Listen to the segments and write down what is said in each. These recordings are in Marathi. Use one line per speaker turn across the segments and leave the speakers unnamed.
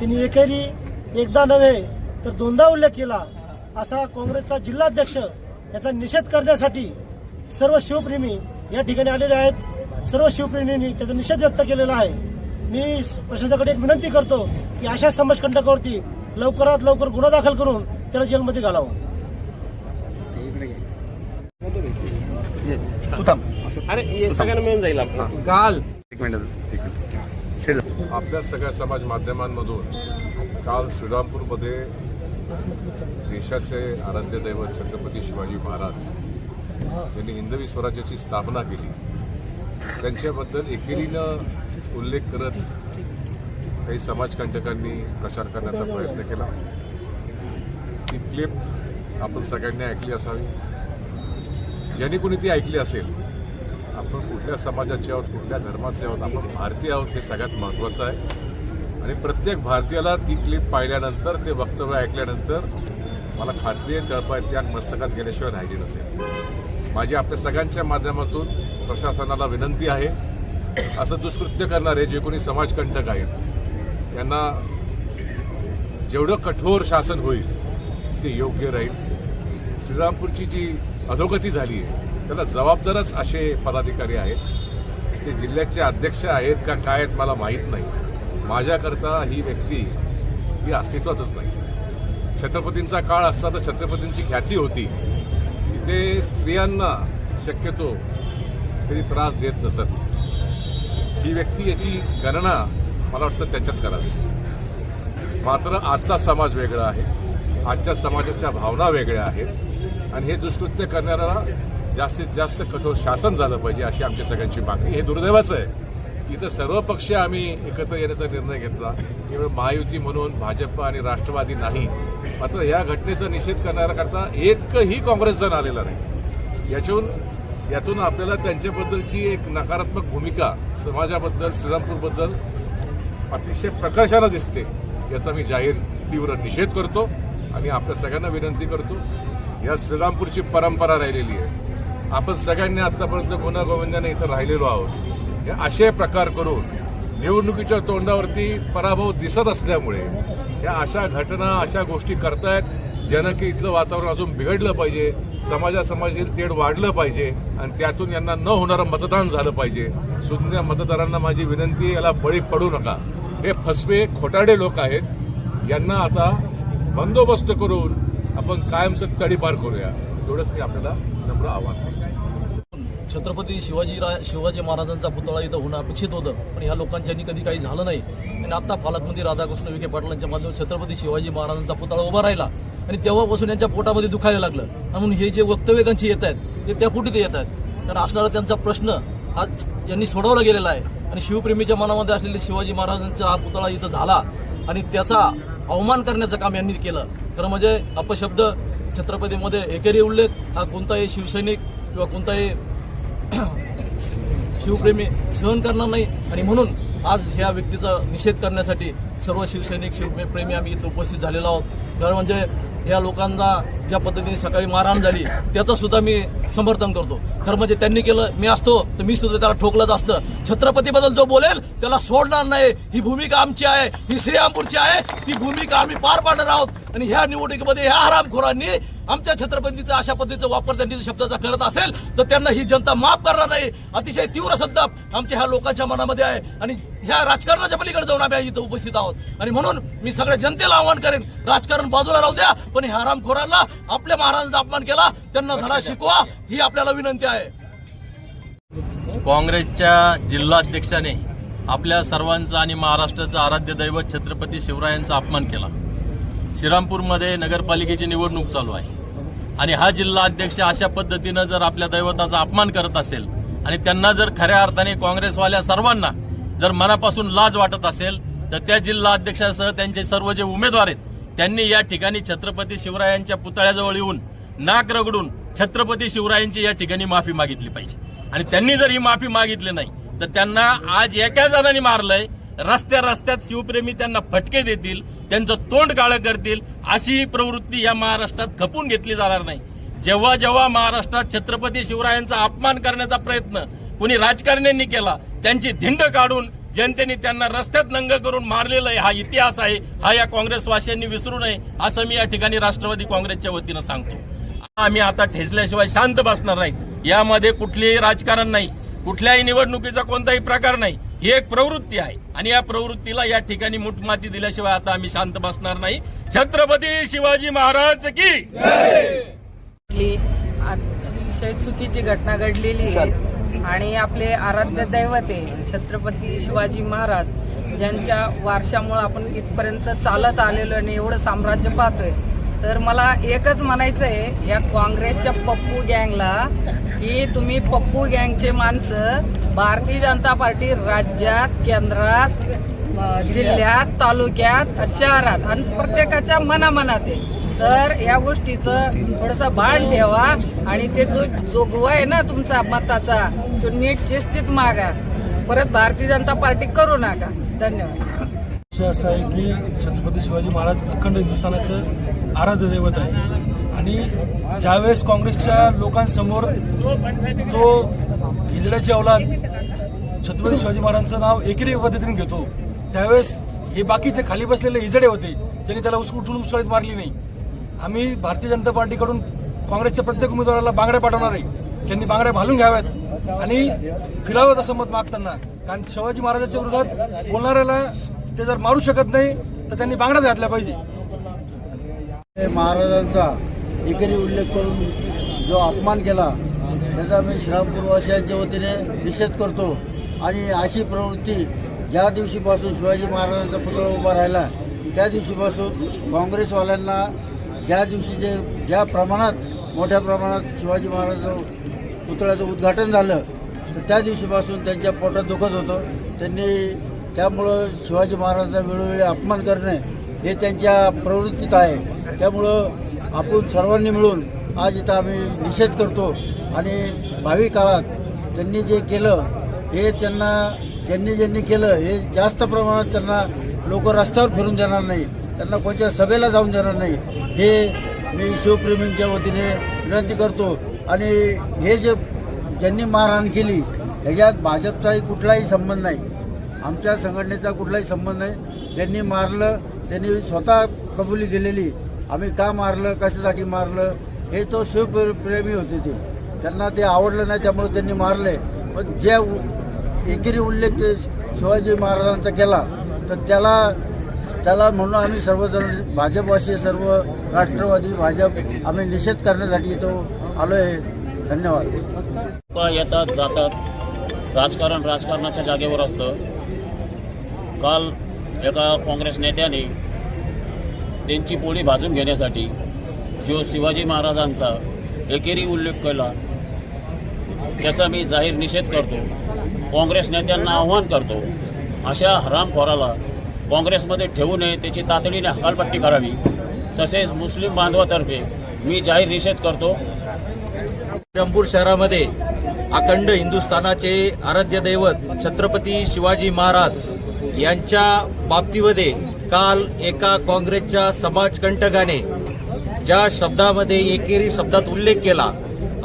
त्यांनी एकेरी एकदा नव्हे तर दोनदा उल्लेख केला. असा काँग्रेसचा जिल्हाध्यक्ष याचा निषेध करण्यासाठी सर्व शिवप्रेमी या ठिकाणी आलेले आहेत. सर्व शिवप्रेमींनी त्याचा निषेध व्यक्त केलेला आहे. मी प्रशासनाकडे एक विनंती करतो की अशा समाजकंटकावरती लवकरात लवकर गुन्हा दाखल करून त्याला जेलमध्ये घालावं.
तू थांब
अरे सगळ्यांना मिळून जाईल आपलं.
काल
एक मिनिट एक मिनिट.
आपल्या सगळ्या समाज माध्यमांमधून काल श्रीरामपूरमध्ये देशाचे आराध्य दैवत छत्रपती शिवाजी महाराज यांनी हिंदवी स्वराज्याची स्थापना केली. त्यांच्याबद्दल एकेरीनं उल्लेख करत काही समाजकंटकांनी प्रचार करण्याचा प्रयत्न केला. ती क्लिप आपण सगळ्यांनी ऐकली असावी. ज्यांनी कोणी ती ऐकली असेल आपण कुठल्या समाजाचे आहोत कुठल्या धर्माचे आहोत आपण भारतीय आहोत हे सगळ्यात महत्त्वाचं आहे. आणि प्रत्येक भारतीयाला ती क्लिप पाहिल्यानंतर ते वक्तव्य ऐकल्यानंतर मला खात्री आहे तळपाय त्या मस्तकात गेल्याशिवाय राहिली नसेल. माझी आपल्या सगळ्यांच्या माध्यमातून प्रशासनाला विनंती आहे असं दुष्कृत्य करणारे जे कोणी समाजकंटक आहेत यांना जेवढं कठोर शासन होईल ते योग्य राहील. श्रीरामपूरची जी अधोगती झाली आहे. त्याला जबाबदारच असे पदाधिकारी आहेत. ते जिल्ह्याचे अध्यक्ष आहेत का काय आहेत मला माहीत नाही. माझ्याकरता ही व्यक्ती ही अस्तित्वातच नाही. छत्रपतींचा काळ असता तर छत्रपतींची ख्याती होती. ते स्त्रियांना शक्यतो कधी त्रास देत नसत. ही व्यक्ती याची गणना मला वाटतं त्याच्यात करावी. मात्र आजचा समाज वेगळा आहे. आजच्या समाजाच्या भावना वेगळ्या आहेत. आणि हे दुष्कृत्य करणाऱ्याला जास्तीत जास्त कठोर शासन झालं पाहिजे अशी आमच्या सगळ्यांची मागणी. हे दुर्दैवाचं आहे. इथं सर्व पक्ष आम्ही एकत्र येण्याचा निर्णय घेतला. केवळ महायुती म्हणून भाजप आणि राष्ट्रवादी नाही. मात्र या घटनेचा निषेध करणाऱ्याकरता एकही काँग्रेस जण आलेला नाही. याच्याहून यातून आपल्याला त्यांच्याबद्दलची एक नकारात्मक भूमिका समाजाबद्दल श्रीरामपूरबद्दल अतिशय प्रकर्षानं दिसते याचा मी जाहीर तीव्र निषेध करतो आणि आपल्या सगळ्यांना विनंती करतो. या श्रीरामपूरची परंपरा राहिलेली आहे. आपण सगळ्यांनी आतापर्यंत गुन्हा इथं राहिलेलो आहोत. हे असे प्रकार करून निवडणुकीच्या तोंडावरती पराभव दिसत असल्यामुळे या अशा घटना अशा गोष्टी करतायत ज्यानं की इथलं वातावरण अजून बिघडलं पाहिजे समाजा समाजातील तेढ वाढलं पाहिजे आणि त्यातून यांना न होणारं मतदान झालं पाहिजे. सुज्ञ मतदारांना माझी विनंती याला बळी पडू नका. हे फसवे खोटाडे लोक आहेत. यांना आता बंदोबस्त करून आपण कायमचं तडीपार करूया. एवढंच मी आपल्याला नम्र आव्हान
छत्रपती शिवाजी रा शिवाजी महाराजांचा पुतळा इथं होणं अपेक्षित होतं पण ह्या लोकांच्यानी कधी काही झालं नाही. आणि आता पालकमंत्री राधाकृष्ण विखे पाटलांच्या माध्यमातून छत्रपती शिवाजी महाराजांचा पुतळा उभा राहिला. आणि तेव्हापासून यांच्या पोटामध्ये दुखायला लागलं. म्हणून हे जे वक्तव्य त्यांची येत आहेत ते त्या फुटीत येत आहेत. तर असणारा त्यांचा प्रश्न हा यांनी सोडवला गेलेला आहे. आणि शिवप्रेमीच्या मनामध्ये असलेले शिवाजी महाराजांचा हा पुतळा इथं झाला. आणि त्याचा अवमान करण्याचं काम यांनी केलं. खरं म्हणजे अपशब्द छत्रपतीमध्ये एकेरी उल्लेख हा कोणताही शिवसैनिक किंवा कोणताही शिवप्रेमी सहन करणार नाही. आणि म्हणून आज ह्या व्यक्तीचा निषेध करण्यासाठी सर्व शिवसैनिक शिवप्रेमी आम्ही इथं उपस्थित झालेलो आहोत. खरं म्हणजे या लोकांना ज्या पद्धतीने सकाळी मारहाण झाली त्याचं सुद्धा मी समर्थन करतो. खरं म्हणजे त्यांनी केलं मी असतो तर मी सुद्धा त्याला ठोकलंच असतं. छत्रपतीबद्दल जो बोलेल त्याला सोडणार नाही. ही भूमिका आमची आहे ही श्रीरामपूरची आहे ती भूमिका आम्ही पार पाडणार आहोत. आणि ह्या निवडणुकीमध्ये ह्या हरामखोरांनी आमच्या छत्रपतीचा अशा पद्धतीचा वापर त्यांनी शब्दाचा करत असेल तर त्यांना ही जनता माफ करणार नाही. अतिशय तीव्र संताप आमच्या ह्या लोकांच्या मनामध्ये आहे. आणि ह्या राजकारणाच्या पलीकडे जाऊन आम्ही इथं उपस्थित आहोत. आणि म्हणून मी सगळ्या जनतेला आवाहन करेन राजकारण बाजूला राहू द्या पण ह्या हरामखोरांना आपल्या महाराजांचा अपमान केला त्यांना धडा शिकवा ही आपल्याला विनंती आहे.
काँग्रेसच्या जिल्हाध्यक्षाने आपल्या सर्वांचा आणि महाराष्ट्राचं आराध्य दैवत छत्रपती शिवरायांचा अपमान केला. श्रीरामपूरमध्ये नगरपालिकेची निवडणूक चालू आहे. आणि हा जिल्हा अध्यक्ष अशा पद्धतीनं जर आपल्या दैवताचा अपमान करत असेल आणि त्यांना जर खऱ्या अर्थाने काँग्रेसवाल्या सर्वांना जर मनापासून लाज वाटत असेल तर त्या जिल्हा अध्यक्षासह त्यांचे सर्व जे उमेदवार आहेत त्यांनी या ठिकाणी छत्रपती शिवरायांच्या पुतळ्याजवळ येऊन नाक रगडून छत्रपती शिवरायांची या ठिकाणी माफी मागितली पाहिजे. आणि त्यांनी जर ही माफी मागितली नाही तर त्यांना आज एका जणांनी मारलंय रस्त्या रस्त्यात शिवप्रेमी त्यांना फटके देतील त्यांचं तोंड काळं करतील अशी प्रवृत्ती या महाराष्ट्रात खपून घेतली जाणार नाही. जेव्हा जेव्हा महाराष्ट्रात छत्रपती शिवरायांचा अपमान करण्याचा प्रयत्न कुणी राजकारण्यांनी केला त्यांची धिंड काढून
जनतेने त्यांना रस्त्यात नंग करून मारलेलं आहे हा इतिहास आहे हा या काँग्रेसवासियांनी विसरू नये असं मी या ठिकाणी राष्ट्रवादी काँग्रेसच्या वतीनं सांगतो. आम्ही आता ठेचल्याशिवाय शांत बसणार नाही. यामध्ये कुठलेही राजकारण नाही. कुठल्याही निवडणुकीचा कोणताही प्रकार नाही. ही एक प्रवृत्ती आहे. आणि या प्रवृत्तीला या ठिकाणी मुठमाती दिल्याशिवाय आता आम्ही शांत बसणार नाही. छत्रपती शिवाजी महाराज की
अतिशय चुकीची घटना घडलेली आहे. आणि आपले आराध्य दैवत आहे छत्रपती शिवाजी महाराज ज्यांच्या वारशामुळे आपण इथपर्यंत चालत आलेलो आणि एवढं साम्राज्य पाहतोय. तर मला एकच म्हणायचं आहे या काँग्रेसच्या पप्पू गँगला की तुम्ही पप्पू गँगचे माणसं भारतीय जनता पार्टी राज्यात केंद्रात जिल्ह्यात तालुक्यात शहरात आणि प्रत्येकाच्या मनामनात आहे तर या गोष्टीचं थोडस भान ठेवा आणि ते जो जोगवा आहे ना तुमचा मताचा तो नीट शिस्तीत मागा. परत भारतीय जनता पार्टी करू नका. धन्यवाद.
असं आहे की छत्रपती शिवाजी महाराज अखंड हिंदुस्थानाचं आराध्य दैवत आहे. आणि ज्यावेळेस काँग्रेसच्या लोकांसमोर तो हिजड्याची अवलाद छत्रपती शिवाजी महाराजांचं नाव एकेरी पद्धतीने घेतो त्यावेळेस हे बाकीचे खाली बसलेले हिजडे होते ज्यांनी त्याला उस- उठून उसळीत मारली नाही. आम्ही भारतीय जनता पार्टीकडून काँग्रेसच्या प्रत्येक उमेदवाराला बांगड्या पाठवणार आहे. त्यांनी बांगड्या घालून घ्याव्यात. आणि फिरावं असं मत मागताना कारण शिवाजी महाराजांच्या विरोधात बोलणाऱ्याला ते जर मारू शकत नाही तर त्यांनी बांगड्याच घातल्या पाहिजे.
महाराजांचा एकरी उल्लेख करून जो अपमान केला त्याचा मी श्रामपूरवासियांच्या वतीने निषेध करतो. आणि अशी प्रवृत्ती ज्या दिवशीपासून शिवाजी महाराजांचा पुतळा उभा राहिला त्या दिवशीपासून काँग्रेसवाल्यांना ज्या दिवशी जे ज्या प्रमाणात मोठ्या प्रमाणात शिवाजी महाराजांचं पुतळ्याचं उद्घाटन झालं तर त्या दिवशीपासून त्यांच्या पोटात दुखत होतं. त्यांनी त्यामुळं शिवाजी महाराजांचा वेळोवेळी अपमान करणे हे त्यांच्या प्रवृत्तीत आहे. त्यामुळं आपण सर्वांनी मिळून आज इथं आम्ही निषेध करतो आणि भावी काळात त्यांनी जे केलं हे त्यांना ज्यांनी ज्यांनी केलं हे जास्त प्रमाणात त्यांना लोक रस्त्यावर फिरून देणार नाही त्यांना कोणत्या सभेला जाऊन देणार नाही हे मी शिवप्रेमींच्या वतीने विनंती करतो. आणि हे जे ज्यांनी मारहाण केली ह्याच्यात भाजपचाही कुठलाही संबंध नाही. आमच्या संघटनेचा कुठलाही संबंध नाही. ज्यांनी मारलं त्यांनी स्वतः कबुली दिलेली. आम्ही का मारलं कशासाठी मारलं हे तो शिवप्रेमी होते ते. त्यांना ते आवडलं नाही त्यामुळे त्यांनी मारले. पण ज्या उ- एकेरी उल्लेख ते शिवाजी महाराजांचा केला तर त्याला त्याला म्हणून आम्ही सर्वजण भाजपवासी सर्व राष्ट्रवादी भाजप आम्ही निषेध करण्यासाठी इथं आलो आहे धन्यवाद
येतात जातात. राजकारण राजकारणाच्या जागेवर असतं. काल एका काँग्रेस नेत्याने त्यांची पोळी भाजून घेण्यासाठी जो शिवाजी महाराजांचा एकेरी उल्लेख केला त्याचा मी जाहीर निषेध करतो. काँग्रेस नेत्यांना आव्हान करतो. अशा हरामखोराला काँग्रेसमध्ये ठेवू नये त्याची तातडीने हकालपट्टी करावी. तसेच मुस्लिम बांधवातर्फे मी जाहीर निषेध करतो.
श्रीरामपूर शहरामध्ये अखंड हिंदुस्थानाचे आराध्य दैवत छत्रपती शिवाजी महाराज यांच्या बाबतीमध्ये काल एका काँग्रेसच्या समाजकंटकाने ज्या शब्दामध्ये एकेरी शब्दात उल्लेख केला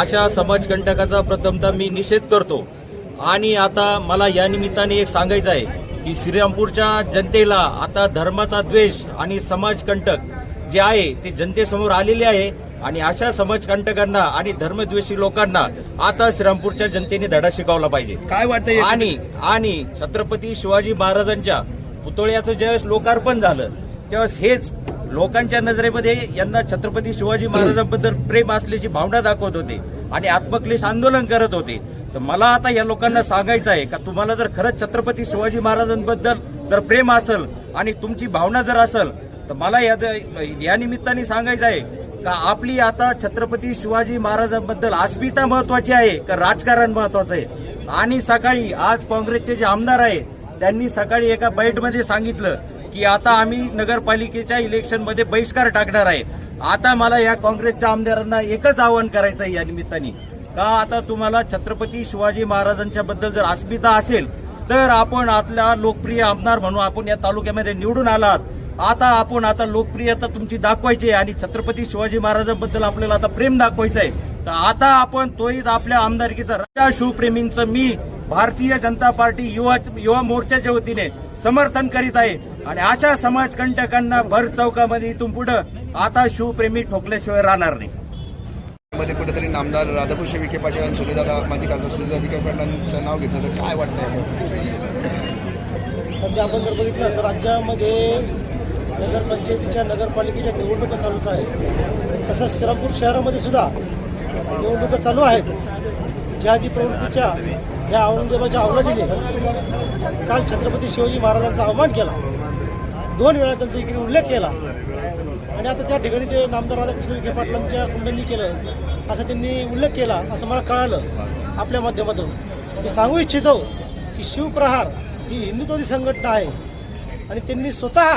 अशा समाजकंटकाचा प्रथमतः मी निषेध करतो. आणि आता मला या निमित्ताने एक सांगायचं आहे की श्रीरामपूरच्या जनतेला आता धर्माचा द्वेष आणि समाजकंटक जे आहे ते जनतेसमोर आलेले आहे. आणि अशा समाजकंटकांना आणि धर्मद्वेषी लोकांना आता श्रीरामपूरच्या जनतेने धडा शिकवला पाहिजे.
काय वाटतंय
आणि आणि छत्रपती शिवाजी महाराजांच्या पुतळ्याचं ज्यावेळेस लोकार्पण झालं त्यावेळेस हेच लोकांच्या नजरेमध्ये यांना छत्रपती शिवाजी महाराजांबद्दल प्रेम असल्याची भावना दाखवत होते आणि आत्मक्लेश आंदोलन करत होते. तर मला आता या लोकांना सांगायचं आहे का तुम्हाला जर खरंच छत्रपती शिवाजी महाराजांबद्दल जर प्रेम असेल आणि तुमची भावना जर असेल तर मला या या निमित्ताने सांगायचं आहे का आपली आता छत्रपती शिवाजी महाराजांबद्दल अस्मिता महत्वाची आहे का राजकारण महत्वाचं आहे? आणि सकाळी आज काँग्रेसचे जे आमदार आहेत त्यांनी सकाळी एका बैठमध्ये सांगितलं की आता आम्ही नगरपालिकेच्या इलेक्शनमध्ये बहिष्कार टाकणार आहे. आता मला या काँग्रेसच्या आमदारांना एकच आवाहन करायचं आहे या निमित्ताने. का आता तुम्हाला छत्रपती शिवाजी महाराजांच्या बद्दल जर अस्मिता असेल तर आपण आपल्या लोकप्रिय आमदार म्हणून आपण या तालुक्यामध्ये निवडून आलात. आता आपण आता लोकप्रियता तुमची दाखवायची आहे आणि छत्रपती शिवाजी महाराजांबद्दल आपल्याला आता प्रेम दाखवायचं आहे. तर आता आपण तोही आपल्या आमदारकीचा राजा शिवप्रेमींचं मी
भारतीय जनता पार्टी युवा युवा मोर्चाच्या वतीने समर्थन करीत आहे. आणि अशा समाजकंटकांना भर चौकामध्ये इथून पुढं आता शिवप्रेमी ठोकल्याशिवाय राहणार नाही.
मध्ये कुठेतरी नामदार राधाकृष्ण विखे पाटील आणि सुनीलदादा माजी खासदार सुनीलदा विखे पाटलांचं नाव घेतलं तर काय वाटतंय
सध्या आपण जर बघितलं तर राज्यामध्ये नगरपंचायतीच्या नगरपालिकेच्या निवडणुका चालूच आहे तसंच श्रीरामपूर शहरामध्ये सुद्धा निवडणुका चालू आहेत. जिहादी प्रवृत्तीच्या या औरंगजेबाच्या अवलादीने काल छत्रपती शिवाजी महाराजांचा अवमान केला दोन वेळा त्यांचा इकडे उल्लेख केला. आणि आता त्या ठिकाणी ते नामदार राधाकृष्ण विखे पाटलांच्या कुंडांनी केलं असं त्यांनी उल्लेख केला असं मला कळालं आपल्या माध्यमातून. मी सांगू इच्छितो की शिवप्रहार ही हिंदुत्वादी संघटना आहे. आणि त्यांनी स्वतः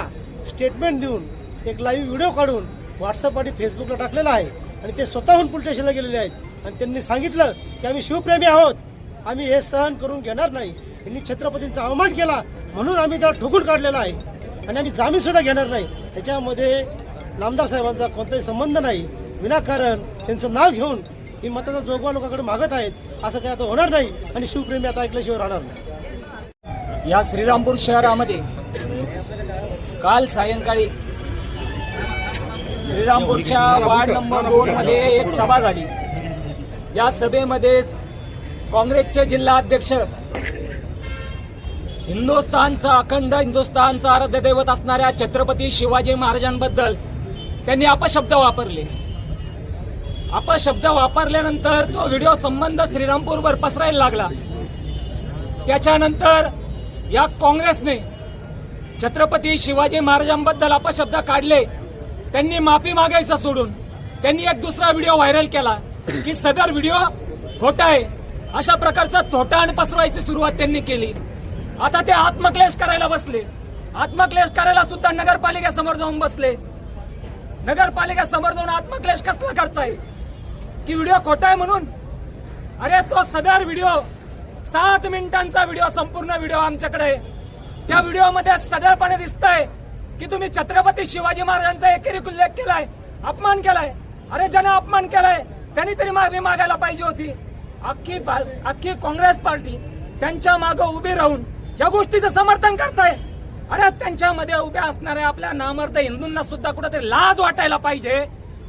स्टेटमेंट देऊन एक लाईव्ह व्हिडिओ काढून व्हॉट्सअप आणि फेसबुकला टाकलेला आहे. आणि ते स्वतःहून पोलीस स्टेशनला गेलेले आहेत. आणि त्यांनी सांगितलं की आम्ही शिवप्रेमी आहोत. आम्ही हे सहन करून घेणार नाही. त्यांनी छत्रपतींचा अवमान केला. म्हणून आम्ही त्याला ठोकून काढलेला आहे. आणि आम्ही जामीन सुद्धा घेणार नाही. त्याच्यामध्ये नामदार साहेबांचा कोणताही संबंध नाही. विनाकारण त्यांचं नाव घेऊन ही मताचा जोगवा लोकांकडे मागत आहेत. असं काही आता होणार नाही. आणि शिवप्रेमी आता ऐकल्याशिवाय राहणार नाही.
या श्रीरामपूर शहरामध्ये काल सायंकाळी श्रीरामपूरच्या वार्ड नंबर दोन मध्ये एक सभा झाली. या सभेमध्ये काँग्रेसचे जिल्हाध्यक्ष हिंदुस्थानचा अखंड हिंदुस्थानचा आराध्य दैवत असणाऱ्या छत्रपती शिवाजी महाराजांबद्दल त्यांनी अपशब्द वापरले. अपशब्द वापरल्यानंतर तो व्हिडिओ संबंध श्रीरामपूरवर पसरायला लागला. त्याच्यानंतर या काँग्रेसने छत्रपती शिवाजी महाराजांबद्दल अपशब्द काढले. त्यांनी माफी मागायचं सोडून त्यांनी एक दुसरा व्हिडिओ व्हायरल केला. की सदर व्हिडिओ खोटा आहे. अशा प्रकारचा तोटा आणि पसरवायची सुरुवात त्यांनी केली. आता ते आत्मक्लेश करायला बसले. आत्मक्लेश करायला सुद्धा नगरपालिकेसमोर जाऊन बसले. नगरपालिकेसमोर जाऊन आत्मक्लेश कसला करताय? की व्हिडिओ खोटा आहे म्हणून? अरे तो सदर व्हिडिओ सात मिनिटांचा व्हिडिओ संपूर्ण व्हिडिओ आमच्याकडे आहे. त्या व्हिडिओमध्ये सदरपणे दिसतंय की तुम्ही छत्रपती शिवाजी महाराजांचा एकेरी उल्लेख केलाय अपमान केलाय. अरे ज्याने अपमान केलाय त्यांनी तरी मागणी मागायला पाहिजे होती. अख्खी अख्खी काँग्रेस पार्टी त्यांच्या मागं उभी राहून या गोष्टीचं समर्थन करताय. अरे त्यांच्यामध्ये उभ्या असणाऱ्या आपल्या नामर्द हिंदूंना सुद्धा कुठेतरी लाज वाटायला पाहिजे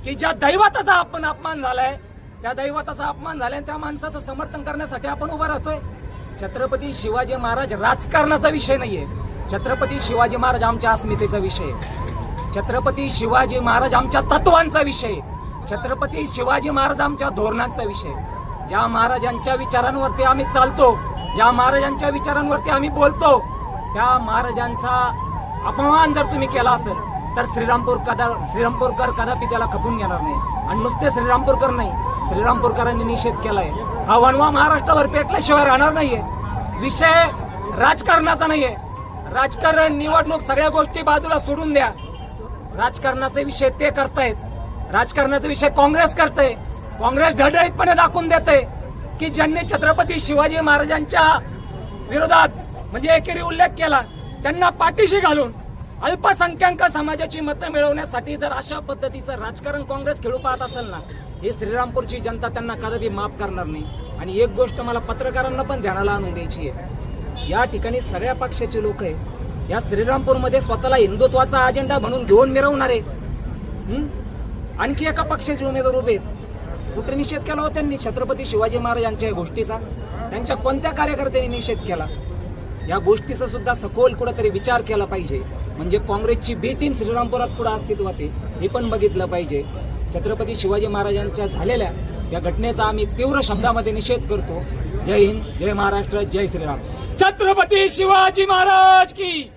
की ज्या दैवताचा आपण अपमान झालाय त्या दैवताचा अपमान झालाय त्या माणसाचं समर्थन करण्यासाठी आपण उभा राहतोय. छत्रपती शिवाजी महाराज राजकारणाचा विषय नाहीये. छत्रपती शिवाजी महाराज आमच्या अस्मितेचा विषय छत्रपती शिवाजी महाराज आमच्या तत्वांचा विषय आहे. छत्रपती शिवाजी महाराज आमच्या धोरणांचा विषय. ज्या महाराजांच्या विचारांवरती आम्ही चालतो ज्या महाराजांच्या विचारांवरती आम्ही बोलतो त्या महाराजांचा अपमान जर तुम्ही केला असेल तर श्रीरामपूर कदा श्रीरामपूरकर कदापि त्याला खपून घेणार नाही. आणि नुसते श्रीरामपूरकर नाही श्रीरामपूरकरांनी निषेध केलाय. हा वणवा महाराष्ट्रावर पेटल्याशिवाय राहणार नाहीये. विषय राजकारणाचा नाहीये. राजकारण निवडणूक सगळ्या गोष्टी बाजूला सोडून द्या. राजकारणाचे विषय ते करतायत. राजकारणाचा विषय काँग्रेस करते. काँग्रेस ढळढळीतपणे दाखवून देते की ज्यांनी छत्रपती शिवाजी महाराजांच्या विरोधात म्हणजे एकेरी उल्लेख केला त्यांना पाठीशी घालून अल्पसंख्याक समाजाची मतं मिळवण्यासाठी जर अशा पद्धतीचं राजकारण काँग्रेस खेळू पाहत असेल ना हे श्रीरामपूरची जनता त्यांना कदापि माफ करणार नाही. आणि एक गोष्ट मला पत्रकारांना पण ध्यानाला आणून द्यायची आहे. या ठिकाणी सगळ्या पक्षाचे लोक आहे. या श्रीरामपूरमध्ये स्वतःला हिंदुत्वाचा अजेंडा म्हणून घेऊन मिरवणारे. आणखी एका पक्षाचे उमेदवार उभे आहेत. कुठे निषेध केला होता त्यांनी? छत्रपती शिवाजी महाराजांच्या या गोष्टीचा. त्यांच्या कोणत्या कार्यकर्त्यांनी निषेध केला? या गोष्टीचा सुद्धा सखोल कुठेतरी विचार केला पाहिजे. म्हणजे काँग्रेसची बी टीम श्रीरामपुरात पुढे अस्तित्वात आहे हे पण बघितलं पाहिजे. छत्रपती शिवाजी महाराजांच्या झालेल्या या घटनेचा आम्ही तीव्र शब्दामध्ये निषेध करतो. जय हिंद जय महाराष्ट्र जय श्रीराम. छत्रपती शिवाजी महाराज की